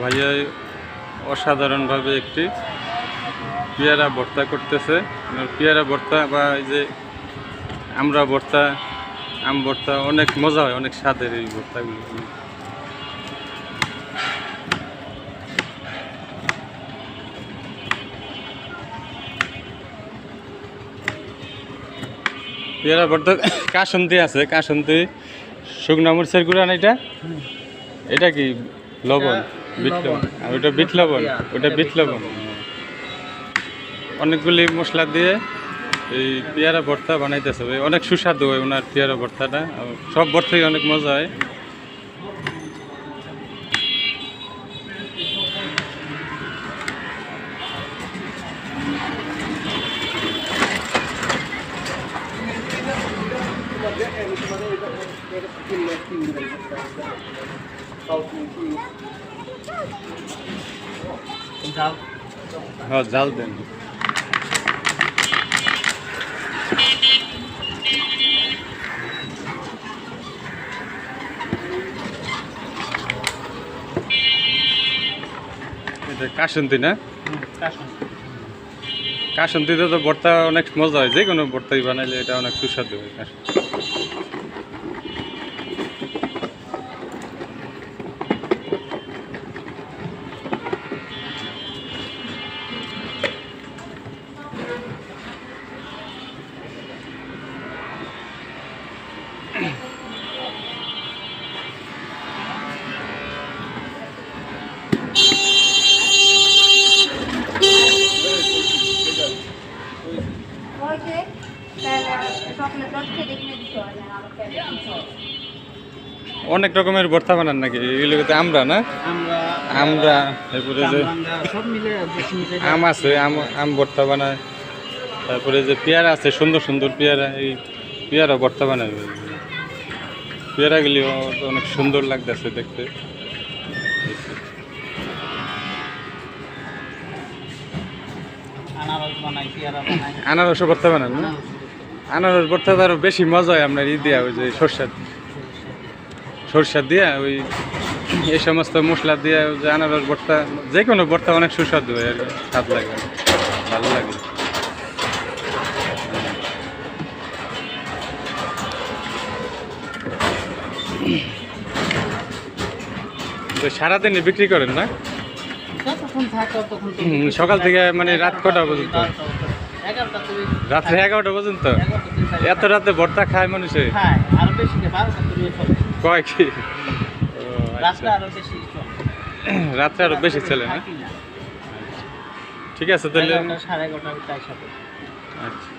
ভাইয়া অসাধারণভাবে একটি পেয়ারা ভর্তা করতেছে। পেয়ারা ভর্তা বা এই যে আমরা ভর্তা, আম ভর্তা, অনেক মজা হয়, অনেক স্বাদের এই ভর্তাগুলো। পেয়ারা ভর্তা, কাসন্তি আছে, কাসন্তি, শুকনো মরিচের গুঁড়া এটা? এটা কি? লবণ বিট লবণ। আর ওটা বিট লবণ ওটা বিট লবণ। অনেকগুলি মশলা দিয়ে এই পেয়ারা ভর্তা বানাইতেছে অনেক সুস্বাদু হয় ওনার পেয়ারা ভর্তাটা। সব ভর্তাই অনেক মজা হয় হ্যাঁ। জাল দেন এটা কাসন্তি না কাসন্তিতে তো ভর্তা অনেক মজা হয় যে কোনো ভর্তাই বানাইলে এটা অনেক সুস্বাদু হয় কাসন্তি। ওই যে চকলেট খেয়ে দেখে দিতে হয় না আমাকে দিতে হয়। অনেক রকমের ভর্তা বানান নাকি? এগুলোতে আমরা না? আমরা আমরা এরপরে যে আম আছে আম আম ভর্তা বানায়। তারপরে যে পেয়ারা আছে সুন্দর সুন্দর পেয়ারা এই পেয়ারা ভর্তা বানায়। পেয়ারাগুলিও অনেক সুন্দর লাগতেছে দেখতে। আনারস বানাই, পেয়ারা বানাই। আনারস ভর্তা বানান না? আনারস ভর্তা তো আরও বেশি মজা হয় আপনার ই দিয়া, ওই যে সরষা সরষা দিয়া ওই এই সমস্ত মশলা দিয়ে যে আনারস ভর্তা, যে কোনো ভর্তা অনেক সুস্বাদু হয় আর স্বাদ লাগে, ভালো লাগে। তো সারাদিনই বিক্রি করেন না? সকাল থেকে মানে রাত কটা পর্যন্ত? রাত্রে এগারোটা পর্যন্ত? এত রাতে ভর্তা খায় মানুষে? খায় আরও বেশি খায় বারোটা থেকে চলে। কয় কি? ও, রাস্তা আচ্ছা। আরও বেশি চলে। রাত্রে আরও বেশি ছেলে না? ঠিক আছে তাহলে সাড়ে এগারোটা আচ্ছা।